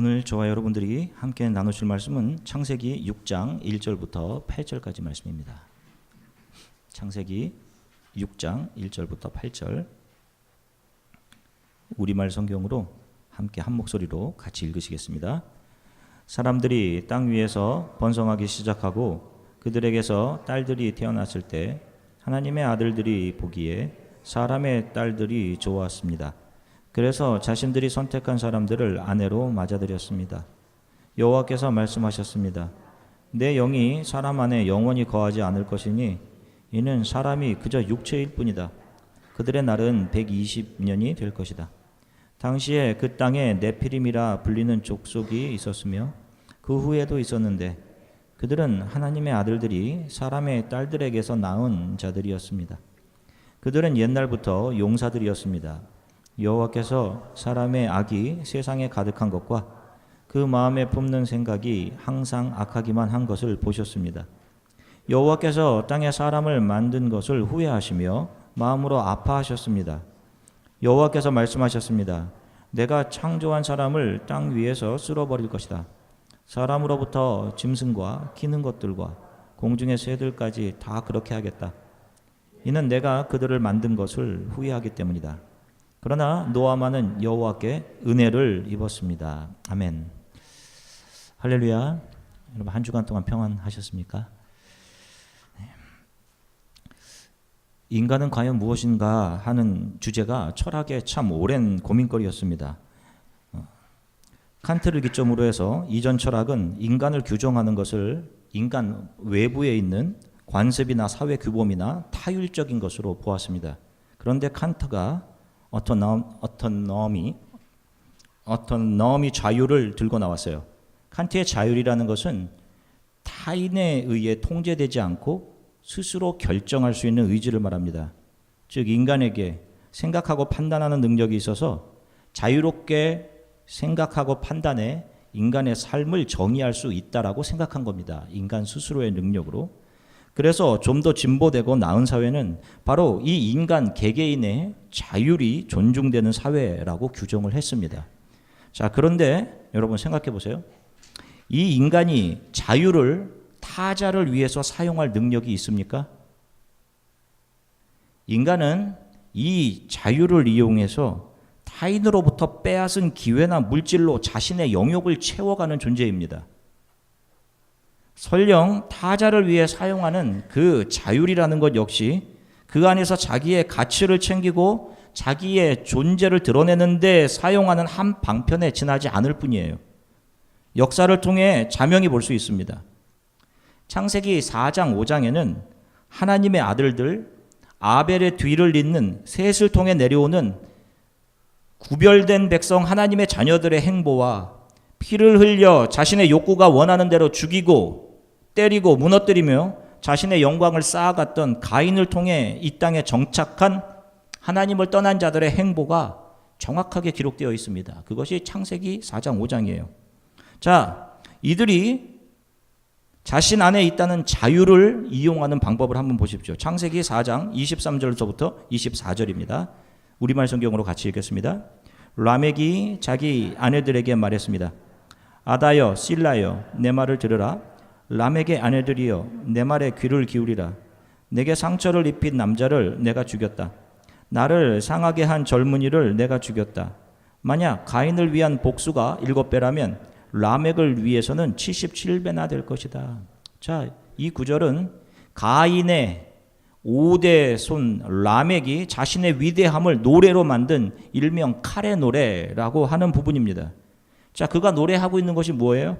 오늘 저와 여러분들이 함께 나누실 말씀은 창세기 6장 1절부터 8절까지 말씀입니다. 창세기 6장 1절부터 8절 우리말 성경으로 함께 한 목소리로 같이 읽으시겠습니다. 사람들이 땅 위에서 번성하기 시작하고 그들에게서 딸들이 태어났을 때 하나님의 아들들이 보기에 사람의 딸들이 좋았습니다. 그래서 자신들이 선택한 사람들을 아내로 맞아들였습니다. 여호와께서 말씀하셨습니다. 내 영이 사람 안에 영원히 거하지 않을 것이니 이는 사람이 그저 육체일 뿐이다. 그들의 날은 120년이 될 것이다. 당시에 그 땅에 네피림이라 불리는 족속이 있었으며 그 후에도 있었는데 그들은 하나님의 아들들이 사람의 딸들에게서 낳은 자들이었습니다. 그들은 옛날부터 용사들이었습니다. 여호와께서 사람의 악이 세상에 가득한 것과 그 마음에 품는 생각이 항상 악하기만 한 것을 보셨습니다. 여호와께서 땅에 사람을 만든 것을 후회하시며 마음으로 아파하셨습니다. 여호와께서 말씀하셨습니다. 내가 창조한 사람을 땅 위에서 쓸어버릴 것이다. 사람으로부터 짐승과 기는 것들과 공중의 새들까지 다 그렇게 하겠다. 이는 내가 그들을 만든 것을 후회하기 때문이다. 그러나 노아만은 여호와께 은혜를 입었습니다. 아멘. 할렐루야. 여러분 한 주간 동안 평안하셨습니까? 네. 인간은 과연 무엇인가 하는 주제가 철학의 참 오랜 고민거리였습니다. 어, 칸트를 기점으로 해서 이전 철학은 인간을 규정하는 것을 인간 외부에 있는 관습이나 사회 규범이나 타율적인 것으로 보았습니다. 그런데 칸트가 어토너미 어토너미 자유를 들고 나왔어요. 칸트의 자율이라는 것은 타인에 의해 통제되지 않고 스스로 결정할 수 있는 의지를 말합니다. 즉 인간에게 생각하고 판단하는 능력이 있어서 자유롭게 생각하고 판단해 인간의 삶을 정의할 수 있다라고 생각한 겁니다. 인간 스스로의 능력으로. 그래서 좀 더 진보되고 나은 사회는 바로 이 인간 개개인의 자율이 존중되는 사회라고 규정을 했습니다. 자, 그런데 여러분 생각해 보세요. 이 인간이 자유를 타자를 위해서 사용할 능력이 있습니까? 인간은 이 자유를 이용해서 타인으로부터 빼앗은 기회나 물질로 자신의 영역을 채워가는 존재입니다. 설령 타자를 위해 사용하는 그 자율이라는 것 역시 그 안에서 자기의 가치를 챙기고 자기의 존재를 드러내는데 사용하는 한 방편에 지나지 않을 뿐이에요. 역사를 통해 자명히 볼 수 있습니다. 창세기 4장 5장에는 하나님의 아들들 아벨의 뒤를 잇는 셋을 통해 내려오는 구별된 백성 하나님의 자녀들의 행보와 피를 흘려 자신의 욕구가 원하는 대로 죽이고 때리고 무너뜨리며 자신의 영광을 쌓아갔던 가인을 통해 이 땅에 정착한 하나님을 떠난 자들의 행보가 정확하게 기록되어 있습니다. 그것이 창세기 4장 5장이에요. 자, 이들이 자신 안에 있다는 자유를 이용하는 방법을 한번 보십시오. 창세기 4장 23절부터 24절입니다. 우리말 성경으로 같이 읽겠습니다. 라멕이 자기 아내들에게 말했습니다. 아다여 실라여 내 말을 들으라 라멕의 아내들이여 내 말에 귀를 기울이라 내게 상처를 입힌 남자를 내가 죽였다. 나를 상하게 한 젊은이를 내가 죽였다. 만약 가인을 위한 복수가 일곱 배라면 라멕을 위해서는 77배나 될 것이다. 자, 이 구절은 가인의 5대 손 라멕이 자신의 위대함을 노래로 만든 일명 칼의 노래라고 하는 부분입니다. 자, 그가 노래하고 있는 것이 뭐예요?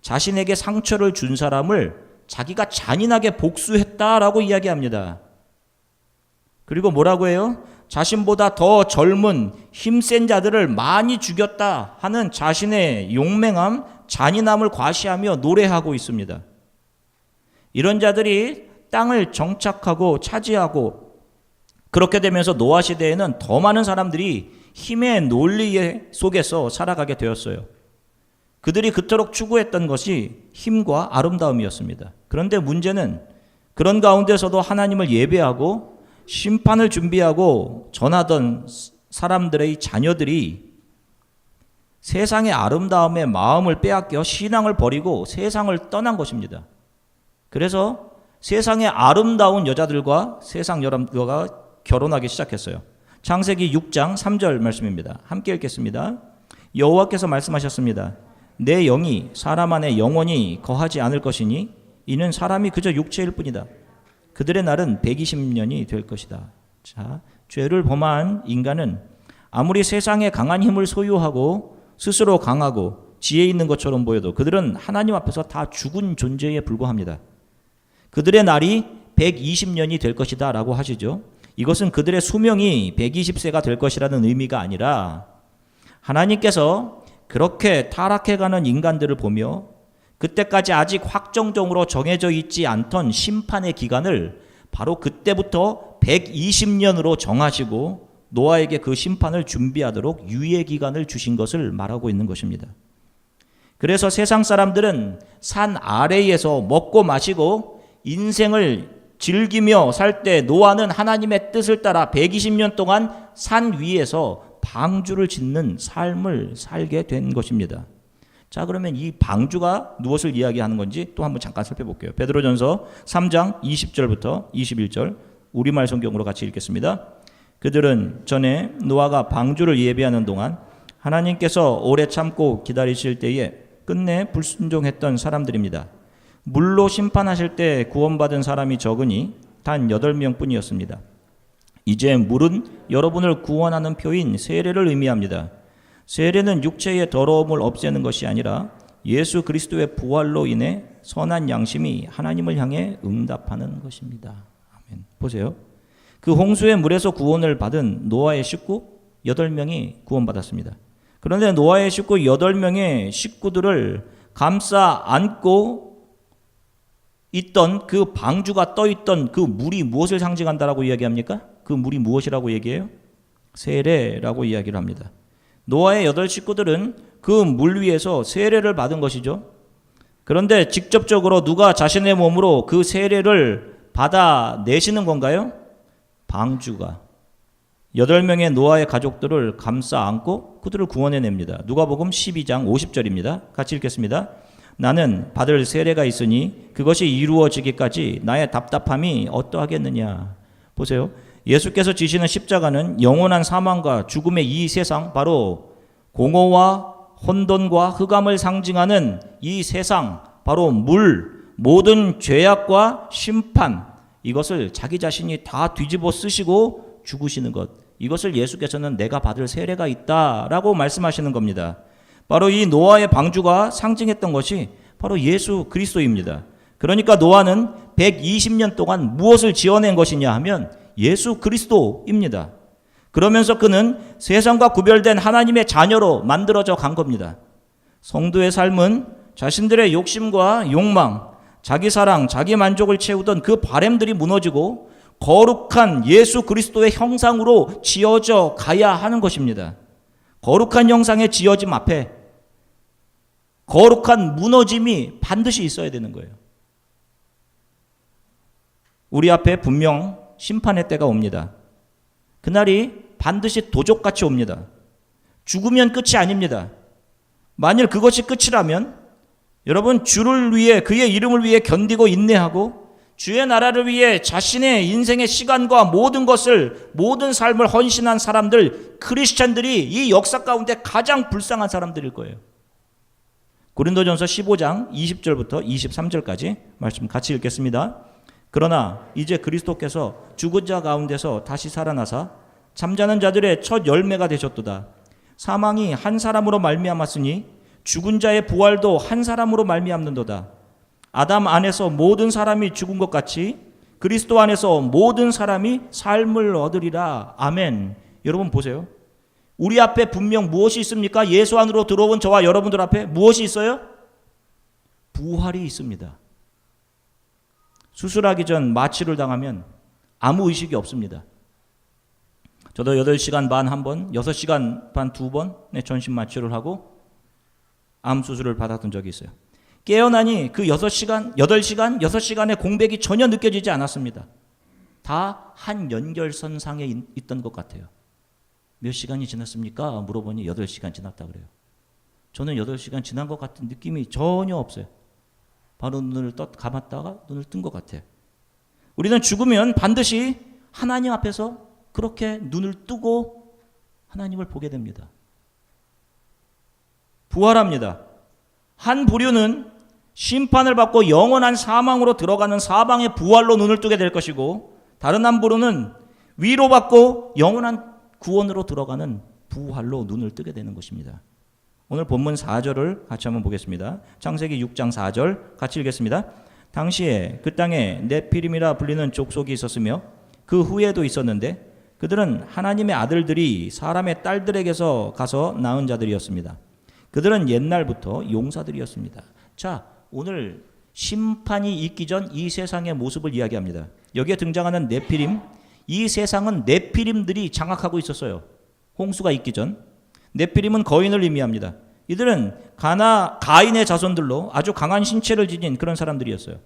자신에게 상처를 준 사람을 자기가 잔인하게 복수했다라고 이야기합니다. 그리고 뭐라고 해요? 자신보다 더 젊은 힘센 자들을 많이 죽였다 하는 자신의 용맹함, 잔인함을 과시하며 노래하고 있습니다. 이런 자들이 땅을 정착하고 차지하고 그렇게 되면서 노아 시대에는 더 많은 사람들이 힘의 논리 속에서 살아가게 되었어요. 그들이 그토록 추구했던 것이 힘과 아름다움이었습니다. 그런데 문제는 그런 가운데서도 하나님을 예배하고 심판을 준비하고 전하던 사람들의 자녀들이 세상의 아름다움에 마음을 빼앗겨 신앙을 버리고 세상을 떠난 것입니다. 그래서 세상의 아름다운 여자들과 세상 여러분과 결혼하기 시작했어요. 창세기 6장 3절 말씀입니다. 함께 읽겠습니다. 여호와께서 말씀하셨습니다. 내 영이 사람 안에 영원히 거하지 않을 것이니 이는 사람이 그저 육체일 뿐이다. 그들의 날은 120년이 될 것이다. 자, 죄를 범한 인간은 아무리 세상에 강한 힘을 소유하고 스스로 강하고 지혜 있는 것처럼 보여도 그들은 하나님 앞에서 다 죽은 존재에 불과합니다. 그들의 날이 120년이 될 것이다 라고 하시죠. 이것은 그들의 수명이 120세가 될 것이라는 의미가 아니라 하나님께서 그렇게 타락해가는 인간들을 보며 그때까지 아직 확정적으로 정해져 있지 않던 심판의 기간을 바로 그때부터 120년으로 정하시고 노아에게 그 심판을 준비하도록 유예 기간을 주신 것을 말하고 있는 것입니다. 그래서 세상 사람들은 산 아래에서 먹고 마시고 인생을 즐기며 살 때 노아는 하나님의 뜻을 따라 120년 동안 산 위에서 방주를 짓는 삶을 살게 된 것입니다. 자, 그러면 이 방주가 무엇을 이야기하는 건지 또 한번 잠깐 살펴볼게요. 베드로전서 3장 20절부터 21절 우리말 성경으로 같이 읽겠습니다. 그들은 전에 노아가 방주를 예비하는 동안 하나님께서 오래 참고 기다리실 때에 끝내 불순종했던 사람들입니다. 물로 심판하실 때 구원받은 사람이 적으니 단 8명 뿐이었습니다. 이제 물은 여러분을 구원하는 표인 세례를 의미합니다. 세례는 육체의 더러움을 없애는 것이 아니라 예수 그리스도의 부활로 인해 선한 양심이 하나님을 향해 응답하는 것입니다. 아멘. 보세요. 그 홍수의 물에서 구원을 받은 노아의 식구 8명이 구원받았습니다. 그런데 노아의 식구 8명의 식구들을 감싸 안고 있던 그 방주가 떠 있던 그 물이 무엇을 상징한다라고 이야기합니까? 그 물이 무엇이라고 얘기해요? 세례라고 이야기를 합니다. 노아의 여덟 식구들은 그 물 위에서 세례를 받은 것이죠. 그런데 직접적으로 누가 자신의 몸으로 그 세례를 받아 내시는 건가요? 방주가 여덟 명의 노아의 가족들을 감싸 안고 그들을 구원해 냅니다. 누가복음 12장 50절입니다. 같이 읽겠습니다. 나는 받을 세례가 있으니 그것이 이루어지기까지 나의 답답함이 어떠하겠느냐. 보세요. 예수께서 지시는 십자가는 영원한 사망과 죽음의 이 세상 바로 공허와 혼돈과 흑암을 상징하는 이 세상 바로 물 모든 죄악과 심판 이것을 자기 자신이 다 뒤집어 쓰시고 죽으시는 것 이것을 예수께서는 내가 받을 세례가 있다 라고 말씀하시는 겁니다. 바로 이 노아의 방주가 상징했던 것이 바로 예수 그리스도입니다. 그러니까 노아는 120년 동안 무엇을 지어낸 것이냐 하면 예수 그리스도입니다. 그러면서 그는 세상과 구별된 하나님의 자녀로 만들어져 간 겁니다. 성도의 삶은 자신들의 욕심과 욕망, 자기 사랑, 자기 만족을 채우던 그 바램들이 무너지고 거룩한 예수 그리스도의 형상으로 지어져 가야 하는 것입니다. 거룩한 형상의 지어짐 앞에 거룩한 무너짐이 반드시 있어야 되는 거예요. 우리 앞에 분명 심판의 때가 옵니다. 그날이 반드시 도적같이 옵니다. 죽으면 끝이 아닙니다. 만일 그것이 끝이라면 여러분 주를 위해 그의 이름을 위해 견디고 인내하고 주의 나라를 위해 자신의 인생의 시간과 모든 것을 모든 삶을 헌신한 사람들 크리스천들이 이 역사 가운데 가장 불쌍한 사람들일 거예요. 고린도전서 15장 20절부터 23절까지 말씀 같이 읽겠습니다. 그러나 이제 그리스도께서 죽은 자 가운데서 다시 살아나사 잠자는 자들의 첫 열매가 되셨도다. 사망이 한 사람으로 말미암았으니 죽은 자의 부활도 한 사람으로 말미암는도다. 아담 안에서 모든 사람이 죽은 것 같이 그리스도 안에서 모든 사람이 삶을 얻으리라. 아멘. 여러분 보세요. 우리 앞에 분명 무엇이 있습니까? 예수 안으로 들어온 저와 여러분들 앞에 무엇이 있어요? 부활이 있습니다. 수술하기 전 마취를 당하면 아무 의식이 없습니다. 저도 8시간 반 한 번, 6시간 반 두번 네, 전신 마취를 하고 암 수술을 받았던 적이 있어요. 깨어나니 그 6시간, 8시간, 6시간의 공백이 전혀 느껴지지 않았습니다. 다 한 연결선 상에 있던 것 같아요. 몇 시간이 지났습니까? 물어보니 8시간 지났다 그래요. 저는 8시간 지난 것 같은 느낌이 전혀 없어요. 바로 눈을 떴 감았다가 눈을 뜬 것 같아요. 우리는 죽으면 반드시 하나님 앞에서 그렇게 눈을 뜨고 하나님을 보게 됩니다. 부활합니다. 한 부류는 심판을 받고 영원한 사망으로 들어가는 사방의 부활로 눈을 뜨게 될 것이고 다른 한 부류는 위로받고 영원한 구원으로 들어가는 부활로 눈을 뜨게 되는 것입니다. 오늘 본문 4절을 같이 한번 보겠습니다. 창세기 6장 4절 같이 읽겠습니다. 당시에 그 땅에 네피림이라 불리는 족속이 있었으며 그 후에도 있었는데 그들은 하나님의 아들들이 사람의 딸들에게서 가서 낳은 자들이었습니다. 그들은 옛날부터 용사들이었습니다. 자, 오늘 심판이 있기 전 이 세상의 모습을 이야기합니다. 여기에 등장하는 네피림, 이 세상은 네피림들이 장악하고 있었어요. 홍수가 있기 전. 네피림은 거인을 의미합니다. 이들은 가나 가인의 자손들로 아주 강한 신체를 지닌 그런 사람들이었어요.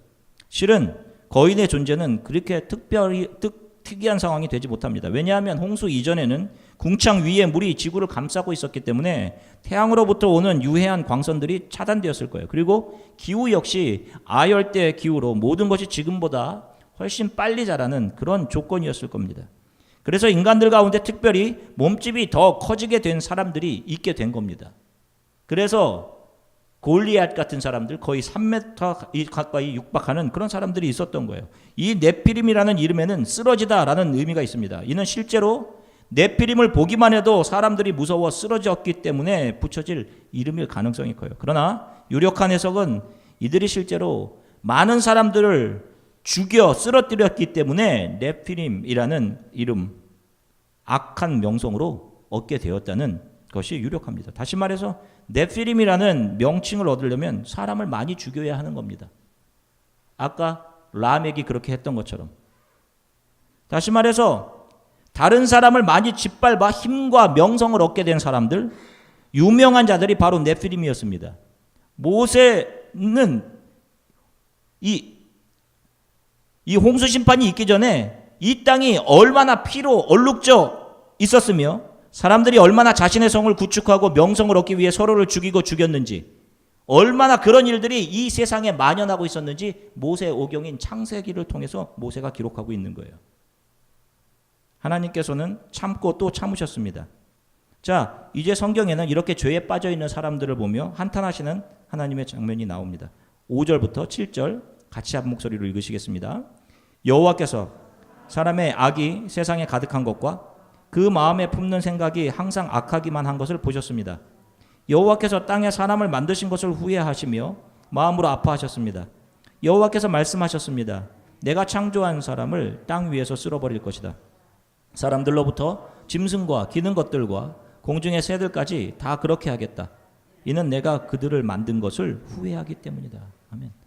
실은 거인의 존재는 그렇게 특별히 특, 특이한 상황이 되지 못합니다. 왜냐하면 홍수 이전에는 궁창 위에 물이 지구를 감싸고 있었기 때문에 태양으로부터 오는 유해한 광선들이 차단되었을 거예요. 그리고 기후 역시 아열대 기후로 모든 것이 지금보다 훨씬 빨리 자라는 그런 조건이었을 겁니다. 그래서 인간들 가운데 특별히 몸집이 더 커지게 된 사람들이 있게 된 겁니다. 그래서 골리앗 같은 사람들 거의 3m 가까이 육박하는 그런 사람들이 있었던 거예요. 이 네피림이라는 이름에는 쓰러지다라는 의미가 있습니다. 이는 실제로 네피림을 보기만 해도 사람들이 무서워 쓰러졌기 때문에 붙여질 이름일 가능성이 커요. 그러나 유력한 해석은 이들이 실제로 많은 사람들을 죽여 쓰러뜨렸기 때문에 네피림이라는 이름 악한 명성으로 얻게 되었다는 것이 유력합니다. 다시 말해서 네피림이라는 명칭을 얻으려면 사람을 많이 죽여야 하는 겁니다. 아까 라멕이 그렇게 했던 것처럼. 다시 말해서 다른 사람을 많이 짓밟아 힘과 명성을 얻게 된 사람들, 유명한 자들이 바로 네피림이었습니다. 모세는 이, 이 홍수 심판이 있기 전에 이 땅이 얼마나 피로 얼룩져 있었으며 사람들이 얼마나 자신의 성을 구축하고 명성을 얻기 위해 서로를 죽이고 죽였는지 얼마나 그런 일들이 이 세상에 만연하고 있었는지 모세 오경인 창세기를 통해서 모세가 기록하고 있는 거예요. 하나님께서는 참고 또 참으셨습니다. 자, 이제 성경에는 이렇게 죄에 빠져 있는 사람들을 보며 한탄하시는 하나님의 장면이 나옵니다. 5절부터 7절 같이 한 목소리로 읽으시겠습니다. 여호와께서 사람의 악이 세상에 가득한 것과 그 마음에 품는 생각이 항상 악하기만 한 것을 보셨습니다. 여호와께서 땅에 사람을 만드신 것을 후회하시며 마음으로 아파하셨습니다. 여호와께서 말씀하셨습니다. 내가 창조한 사람을 땅 위에서 쓸어버릴 것이다. 사람들로부터 짐승과 기는 것들과 공중의 새들까지 다 그렇게 하겠다. 이는 내가 그들을 만든 것을 후회하기 때문이다. 아멘.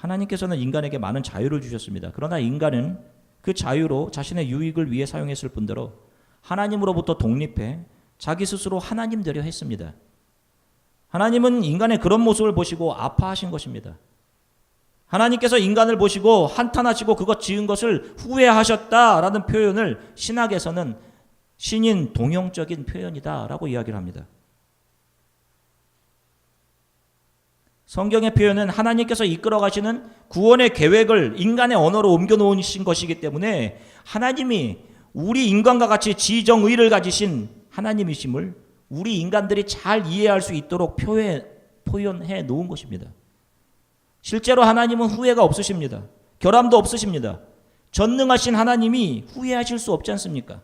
하나님께서는 인간에게 많은 자유를 주셨습니다. 그러나 인간은 그 자유로 자신의 유익을 위해 사용했을 뿐더러 하나님으로부터 독립해 자기 스스로 하나님 되려 했습니다. 하나님은 인간의 그런 모습을 보시고 아파하신 것입니다. 하나님께서 인간을 보시고 한탄하시고 그것 지은 것을 후회하셨다라는 표현을 신학에서는 신인 동형적인 표현이다라고 이야기를 합니다. 성경의 표현은 하나님께서 이끌어 가시는 구원의 계획을 인간의 언어로 옮겨 놓으신 것이기 때문에 하나님이 우리 인간과 같이 지정의를 가지신 하나님이심을 우리 인간들이 잘 이해할 수 있도록 표현, 표현해 놓은 것입니다. 실제로 하나님은 후회가 없으십니다. 결함도 없으십니다. 전능하신 하나님이 후회하실 수 없지 않습니까?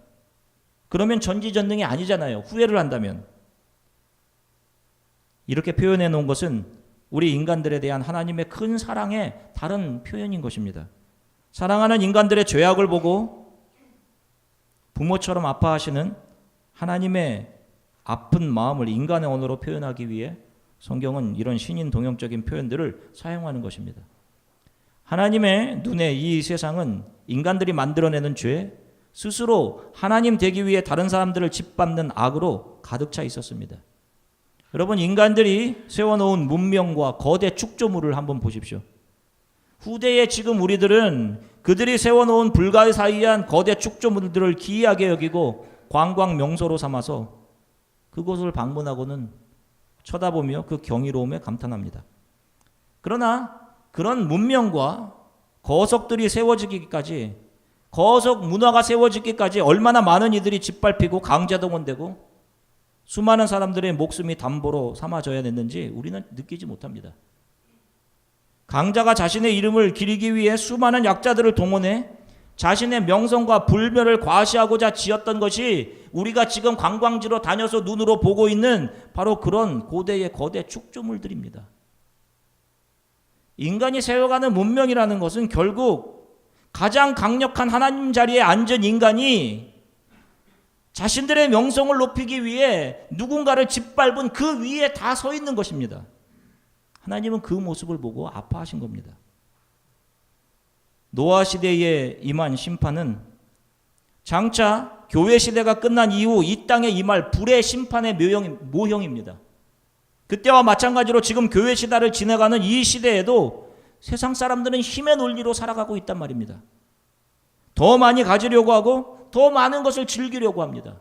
그러면 전지전능이 아니잖아요. 후회를 한다면. 이렇게 표현해 놓은 것은 우리 인간들에 대한 하나님의 큰 사랑의 다른 표현인 것입니다. 사랑하는 인간들의 죄악을 보고 부모처럼 아파하시는 하나님의 아픈 마음을 인간의 언어로 표현하기 위해 성경은 이런 신인 동형적인 표현들을 사용하는 것입니다. 하나님의 눈에 이 세상은 인간들이 만들어내는 죄, 스스로 하나님 되기 위해 다른 사람들을 짓밟는 악으로 가득 차 있었습니다. 여러분 인간들이 세워놓은 문명과 거대 축조물을 한번 보십시오. 후대에 지금 우리들은 그들이 세워놓은 불가사의한 거대 축조물들을 기이하게 여기고 관광 명소로 삼아서 그곳을 방문하고는 쳐다보며 그 경이로움에 감탄합니다. 그러나 그런 문명과 거석들이 세워지기까지 거석 문화가 세워지기까지 얼마나 많은 이들이 짓밟히고 강제동원되고 수많은 사람들의 목숨이 담보로 삼아져야 됐는지 우리는 느끼지 못합니다. 강자가 자신의 이름을 기리기 위해 수많은 약자들을 동원해 자신의 명성과 불멸을 과시하고자 지었던 것이 우리가 지금 관광지로 다녀서 눈으로 보고 있는 바로 그런 고대의 거대 축조물들입니다. 인간이 세워가는 문명이라는 것은 결국 가장 강력한 하나님 자리에 앉은 인간이 자신들의 명성을 높이기 위해 누군가를 짓밟은 그 위에 다 서 있는 것입니다. 하나님은 그 모습을 보고 아파하신 겁니다. 노아 시대에 임한 심판은 장차 교회 시대가 끝난 이후 이 땅에 임할 불의 심판의 묘형, 모형 입니다. 그때와 마찬가지로 지금 교회 시대를 지나가는 이 시대에도 세상 사람들은 힘의 논리로 살아가고 있단 말입니다. 더 많이 가지려고 하고 더 많은 것을 즐기려고 합니다.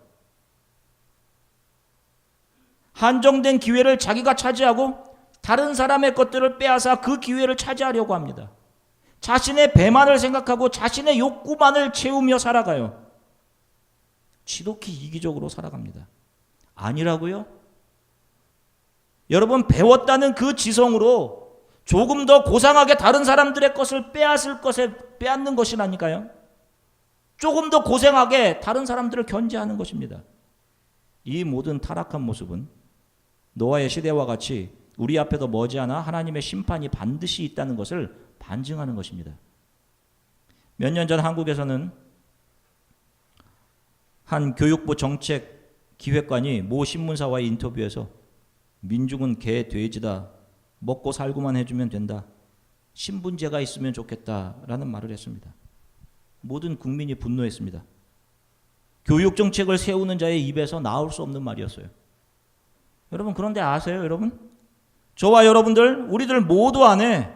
한정된 기회를 자기가 차지하고 다른 사람의 것들을 빼앗아 그 기회를 차지하려고 합니다. 자신의 배만을 생각하고 자신의 욕구만을 채우며 살아가요. 지독히 이기적으로 살아갑니다. 아니라고요? 여러분 배웠다는 그 지성으로 조금 더 고상하게 다른 사람들의 것을 빼앗을 것에 빼앗는 것이라니까요. 조금 더 고생하게 다른 사람들을 견제하는 것입니다. 이 모든 타락한 모습은 노아의 시대와 같이 우리 앞에도 머지않아 하나님의 심판이 반드시 있다는 것을 반증하는 것입니다. 몇 년 전 한국에서는 한 교육부 정책 기획관이 모 신문사와의 인터뷰에서 민중은 개 돼지다 먹고 살고만 해주면 된다 신분제가 있으면 좋겠다라는 말을 했습니다. 모든 국민이 분노했습니다. 교육 정책을 세우는 자의 입에서 나올 수 없는 말이었어요. 여러분 그런데 아세요, 여러분? 저와 여러분들 우리들 모두 안에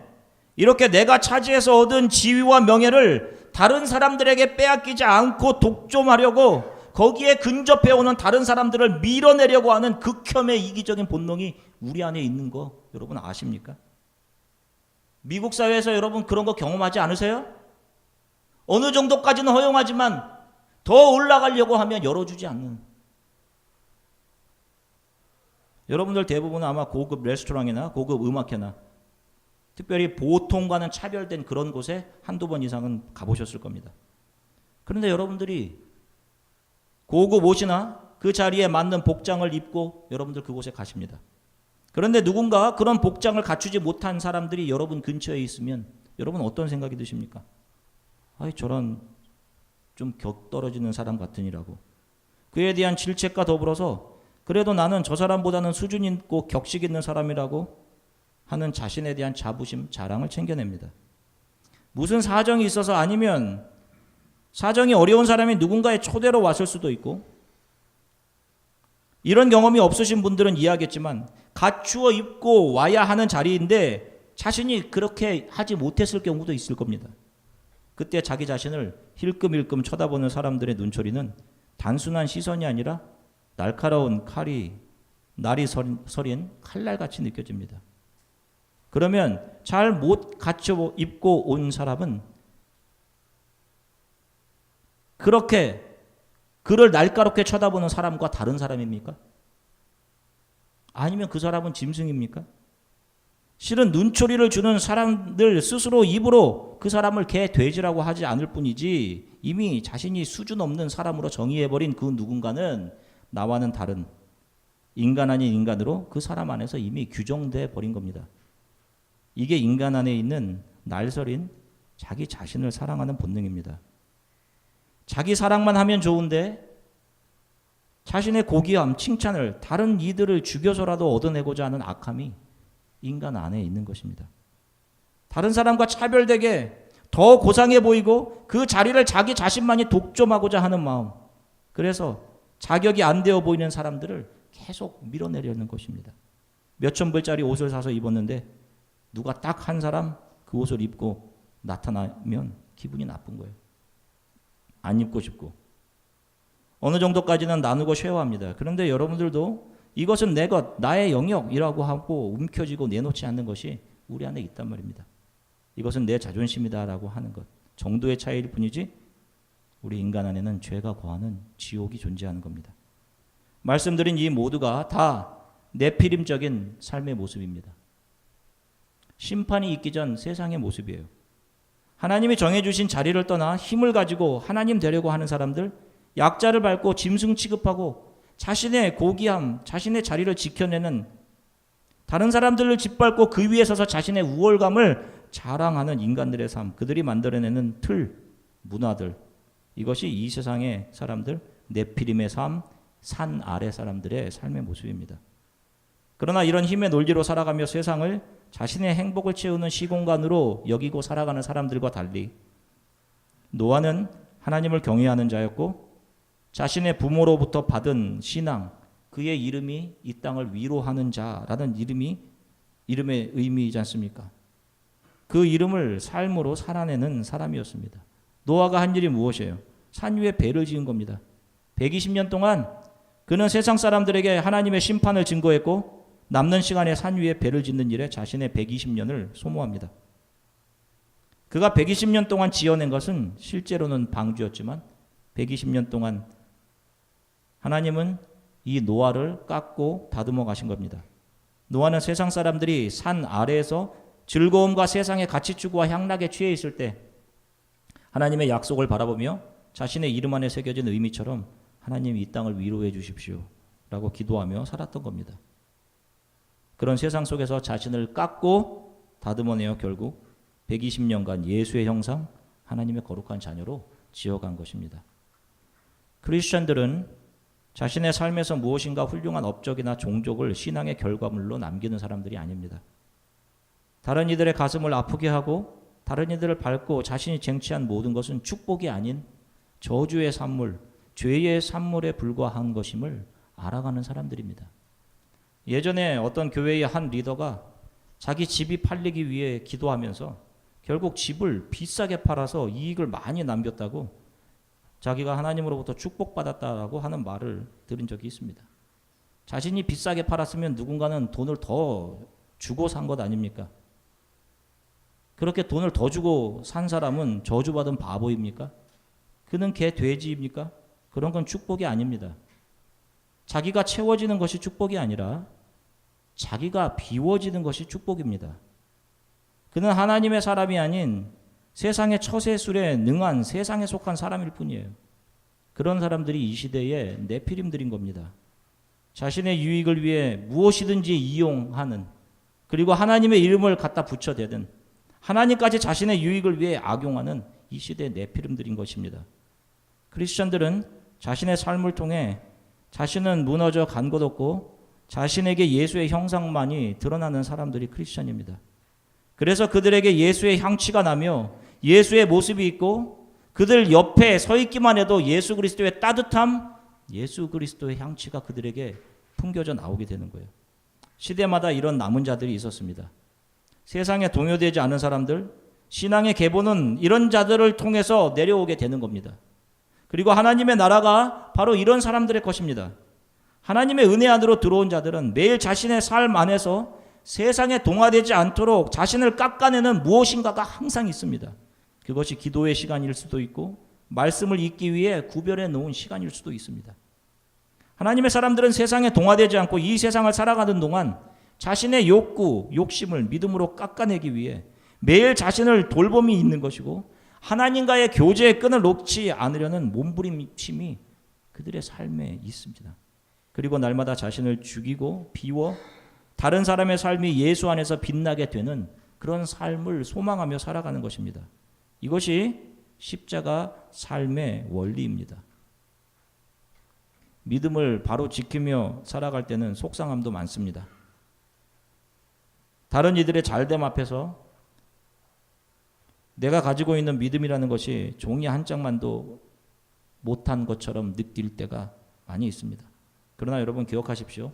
이렇게 내가 차지해서 얻은 지위와 명예를 다른 사람들에게 빼앗기지 않고 독점하려고 거기에 근접해 오는 다른 사람들을 밀어내려고 하는 극혐의 이기적인 본능이 우리 안에 있는 거 여러분 아십니까? 미국 사회에서 여러분 그런 거 경험하지 않으세요? 어느 정도까지는 허용하지만 더 올라가려고 하면 열어주지 않는. 여러분들 대부분은 아마 고급 레스토랑이나 고급 음악회나 특별히 보통과는 차별된 그런 곳에 한두 번 이상은 가보셨을 겁니다. 그런데 여러분들이 고급 옷이나 그 자리에 맞는 복장을 입고 여러분들 그곳에 가십니다. 그런데 누군가 그런 복장을 갖추지 못한 사람들이 여러분 근처에 있으면 여러분 어떤 생각이 드십니까? 아이 저런 좀 격 떨어지는 사람 같으니라고. 그에 대한 질책과 더불어서 그래도 나는 저 사람보다는 수준 있고 격식 있는 사람이라고 하는 자신에 대한 자부심, 자랑을 챙겨냅니다. 무슨 사정이 있어서 아니면 사정이 어려운 사람이 누군가의 초대로 왔을 수도 있고 이런 경험이 없으신 분들은 이해하겠지만 갖추어 입고 와야 하는 자리인데 자신이 그렇게 하지 못했을 경우도 있을 겁니다. 그때 자기 자신을 힐끔힐끔 쳐다보는 사람들의 눈초리는 단순한 시선이 아니라 날카로운 칼이 날이 서린 칼날같이 느껴집니다. 그러면 잘 못 갖춰 입고 온 사람은 그렇게 그를 날카롭게 쳐다보는 사람과 다른 사람입니까? 아니면 그 사람은 짐승입니까? 실은 눈초리를 주는 사람들 스스로 입으로 그 사람을 개 돼지라고 하지 않을 뿐이지 이미 자신이 수준 없는 사람으로 정의해버린 그 누군가는 나와는 다른 인간 아닌 인간으로 그 사람 안에서 이미 규정돼 버린 겁니다. 이게 인간 안에 있는 날설인 자기 자신을 사랑하는 본능입니다. 자기 사랑만 하면 좋은데 자신의 고귀함, 칭찬을 다른 이들을 죽여서라도 얻어내고자 하는 악함이 인간 안에 있는 것입니다. 다른 사람과 차별되게 더 고상해 보이고 그 자리를 자기 자신만이 독점하고자 하는 마음. 그래서 자격이 안 되어 보이는 사람들을 계속 밀어내려는 것입니다. 몇천 불짜리 옷을 사서 입었는데 누가 딱 한 사람 그 옷을 입고 나타나면 기분이 나쁜 거예요. 안 입고 싶고. 어느 정도까지는 나누고 쉐어합니다. 그런데 여러분들도 이것은 내 것, 나의 영역이라고 하고 움켜쥐고 내놓지 않는 것이 우리 안에 있단 말입니다. 이것은 내 자존심이다라고 하는 것 정도의 차이일 뿐이지 우리 인간 안에는 죄가 거하는 지옥이 존재하는 겁니다. 말씀드린 이 모두가 다 내피림적인 삶의 모습입니다. 심판이 있기 전 세상의 모습이에요. 하나님이 정해주신 자리를 떠나 힘을 가지고 하나님 되려고 하는 사람들, 약자를 밟고 짐승 취급하고 자신의 고귀함, 자신의 자리를 지켜내는 다른 사람들을 짓밟고 그 위에 서서 자신의 우월감을 자랑하는 인간들의 삶, 그들이 만들어내는 틀, 문화들, 이것이 이 세상의 사람들, 네피림의 삶, 산 아래 사람들의 삶의 모습입니다. 그러나 이런 힘의 논리로 살아가며 세상을 자신의 행복을 채우는 시공간으로 여기고 살아가는 사람들과 달리 노아는 하나님을 경외하는 자였고 자신의 부모로부터 받은 신앙 그의 이름이 이 땅을 위로하는 자라는 이름이 이름의 의미이지 않습니까? 그 이름을 삶으로 살아내는 사람이었습니다. 노아가 한 일이 무엇이에요? 산 위에 배를 지은 겁니다. 120년 동안 그는 세상 사람들에게 하나님의 심판을 증거했고 남는 시간에 산 위에 배를 짓는 일에 자신의 120년을 소모합니다. 그가 120년 동안 지어낸 것은 실제로는 방주였지만 120년 동안 하나님은 이 노아를 깎고 다듬어 가신 겁니다. 노아는 세상 사람들이 산 아래에서 즐거움과 세상의 가치 추구와 향락에 취해 있을 때 하나님의 약속을 바라보며 자신의 이름 안에 새겨진 의미처럼 하나님 이 땅을 위로해 주십시오. 라고 기도하며 살았던 겁니다. 그런 세상 속에서 자신을 깎고 다듬어내어 결국 120년간 예수의 형상, 하나님의 거룩한 자녀로 지어간 것입니다. 크리스천들은 자신의 삶에서 무엇인가 훌륭한 업적이나 종족을 신앙의 결과물로 남기는 사람들이 아닙니다. 다른 이들의 가슴을 아프게 하고 다른 이들을 밟고 자신이 쟁취한 모든 것은 축복이 아닌 저주의 산물, 죄의 산물에 불과한 것임을 알아가는 사람들입니다. 예전에 어떤 교회의 한 리더가 자기 집이 팔리기 위해 기도하면서 결국 집을 비싸게 팔아서 이익을 많이 남겼다고 자기가 하나님으로부터 축복받았다라고 하는 말을 들은 적이 있습니다. 자신이 비싸게 팔았으면 누군가는 돈을 더 주고 산 것 아닙니까? 그렇게 돈을 더 주고 산 사람은 저주받은 바보입니까? 그는 개 돼지입니까? 그런 건 축복이 아닙니다. 자기가 채워지는 것이 축복이 아니라 자기가 비워지는 것이 축복입니다. 그는 하나님의 사람이 아닌 세상의 처세술에 능한 세상에 속한 사람일 뿐이에요. 그런 사람들이 이 시대의 내피림들인 겁니다. 자신의 유익을 위해 무엇이든지 이용하는 그리고 하나님의 이름을 갖다 붙여대든 하나님까지 자신의 유익을 위해 악용하는 이 시대의 내피림들인 것입니다. 크리스천들은 자신의 삶을 통해 자신은 무너져 간 것 없고 자신에게 예수의 형상만이 드러나는 사람들이 크리스천입니다. 그래서 그들에게 예수의 향취가 나며 예수의 모습이 있고 그들 옆에 서 있기만 해도 예수 그리스도의 따뜻함, 예수 그리스도의 향취가 그들에게 풍겨져 나오게 되는 거예요. 시대마다 이런 남은 자들이 있었습니다. 세상에 동요되지 않은 사람들, 신앙의 계보는 이런 자들을 통해서 내려오게 되는 겁니다. 그리고 하나님의 나라가 바로 이런 사람들의 것입니다. 하나님의 은혜 안으로 들어온 자들은 매일 자신의 삶 안에서 세상에 동화되지 않도록 자신을 깎아내는 무엇인가가 항상 있습니다. 그것이 기도의 시간일 수도 있고 말씀을 읽기 위해 구별해 놓은 시간일 수도 있습니다. 하나님의 사람들은 세상에 동화되지 않고 이 세상을 살아가는 동안 자신의 욕구, 욕심을 믿음으로 깎아내기 위해 매일 자신을 돌봄이 있는 것이고 하나님과의 교제의 끈을 놓지 않으려는 몸부림침이 그들의 삶에 있습니다. 그리고 날마다 자신을 죽이고 비워 다른 사람의 삶이 예수 안에서 빛나게 되는 그런 삶을 소망하며 살아가는 것입니다. 이것이 십자가 삶의 원리입니다. 믿음을 바로 지키며 살아갈 때는 속상함도 많습니다. 다른 이들의 잘됨 앞에서 내가 가지고 있는 믿음이라는 것이 종이 한 장만도 못한 것처럼 느낄 때가 많이 있습니다. 그러나 여러분 기억하십시오.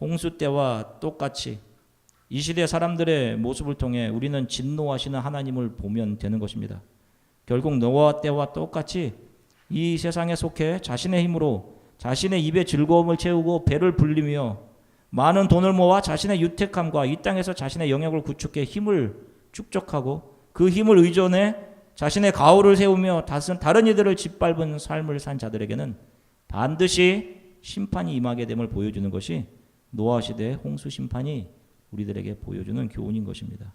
홍수 때와 똑같이 이 시대 사람들의 모습을 통해 우리는 진노하시는 하나님을 보면 되는 것입니다. 결국 노아 때와 똑같이 이 세상에 속해 자신의 힘으로 자신의 입에 즐거움을 채우고 배를 불리며 많은 돈을 모아 자신의 유택함과 이 땅에서 자신의 영역을 구축해 힘을 축적하고 그 힘을 의존해 자신의 가오를 세우며 다른 이들을 짓밟은 삶을 산 자들에게는 반드시 심판이 임하게 됨을 보여주는 것이 노아 시대 홍수 심판이 우리들에게 보여주는 교훈인 것입니다.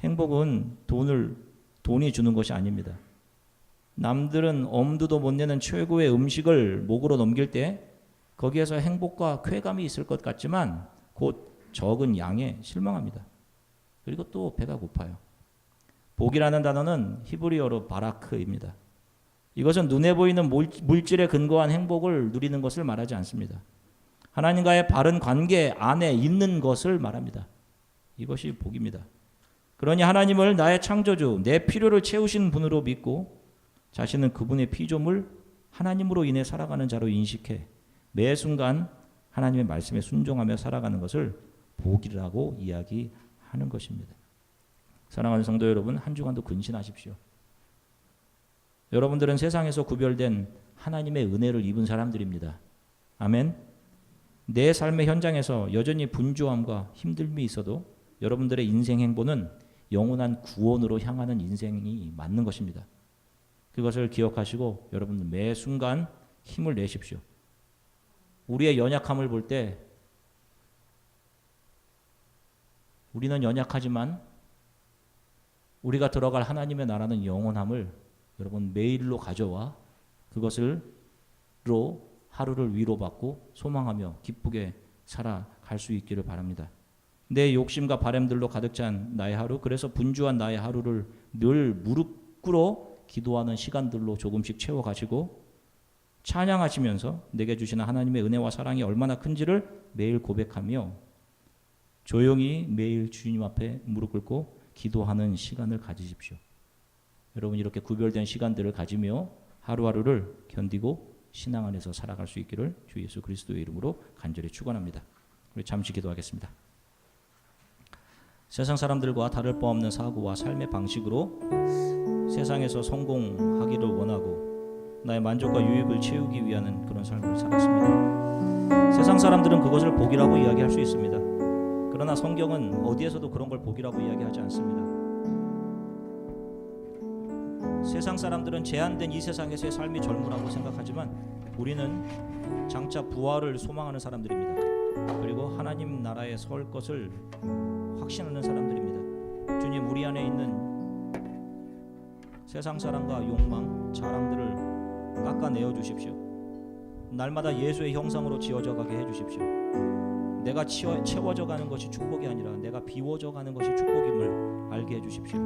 행복은 돈을 돈이 주는 것이 아닙니다. 남들은 엄두도 못 내는 최고의 음식을 목으로 넘길 때 거기에서 행복과 쾌감이 있을 것 같지만 곧 적은 양에 실망합니다. 그리고 또 배가 고파요. 복이라는 단어는 히브리어로 바라크입니다. 이것은 눈에 보이는 물질에 근거한 행복을 누리는 것을 말하지 않습니다. 하나님과의 바른 관계 안에 있는 것을 말합니다. 이것이 복입니다. 그러니 하나님을 나의 창조주, 내 필요를 채우신 분으로 믿고 자신은 그분의 피조물 하나님으로 인해 살아가는 자로 인식해 매 순간 하나님의 말씀에 순종하며 살아가는 것을 복이라고 이야기하는 것입니다. 사랑하는 성도 여러분, 한 주간도 근신하십시오. 여러분들은 세상에서 구별된 하나님의 은혜를 입은 사람들입니다. 아멘. 내 삶의 현장에서 여전히 분주함과 힘듦이 있어도 여러분들의 인생 행보는 영원한 구원으로 향하는 인생이 맞는 것입니다. 그것을 기억하시고 여러분 매 순간 힘을 내십시오. 우리의 연약함을 볼 때 우리는 연약하지만 우리가 들어갈 하나님의 나라는 영원함을 여러분 매일로 가져와 그것을로 하루를 위로받고 소망하며 기쁘게 살아갈 수 있기를 바랍니다. 내 욕심과 바램들로 가득 찬 나의 하루, 그래서 분주한 나의 하루를 늘 무릎 꿇어 기도하는 시간들로 조금씩 채워가시고 찬양하시면서 내게 주시는 하나님의 은혜와 사랑이 얼마나 큰지를 매일 고백하며 조용히 매일 주님 앞에 무릎 꿇고 기도하는 시간을 가지십시오. 여러분 이렇게 구별된 시간들을 가지며 하루하루를 견디고 신앙 안에서 살아갈 수 있기를 주 예수 그리스도의 이름으로 간절히 축원합니다. 우리 잠시 기도하겠습니다. 세상 사람들과 다를 바 없는 사고와 삶의 방식으로 세상에서 성공하기를 원하고 나의 만족과 유익을 채우기 위한 그런 삶을 살았습니다. 세상 사람들은 그것을 복이라고 이야기할 수 있습니다. 그러나 성경은 어디에서도 그런 걸 복이라고 이야기하지 않습니다. 세상 사람들은 제한된 이 세상에서의 삶이 젊으라고 생각하지만 우리는 장차 부활을 소망하는 사람들입니다. 그리고 하나님 나라에 설 것을 확신하는 사람들입니다. 주님 우리 안에 있는 세상 사랑과 욕망, 자랑들을 깎아내어 주십시오. 날마다 예수의 형상으로 지어져 가게 해 주십시오. 내가 채워져 가는 것이 축복이 아니라 내가 비워져 가는 것이 축복임을 알게 해 주십시오.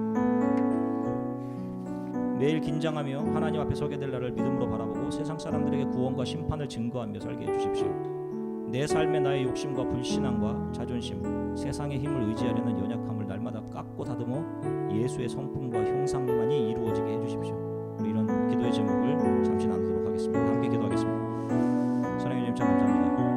매일 긴장하며 하나님 앞에 서게 될 날을 믿음으로 바라보고 세상 사람들에게 구원과 심판을 증거하며 살게 해 주십시오. 내 삶의 나의 욕심과 불신앙과 자존심, 세상의 힘을 의지하려는 연약함을 날마다 깎고 다듬어 예수의 성품과 형상만이 이루어지게 해 주십시오. 우리 이런 기도의 제목을 잠시 나누도록 하겠습니다. 함께 기도하겠습니다. 사랑의 주님 참 감사합니다.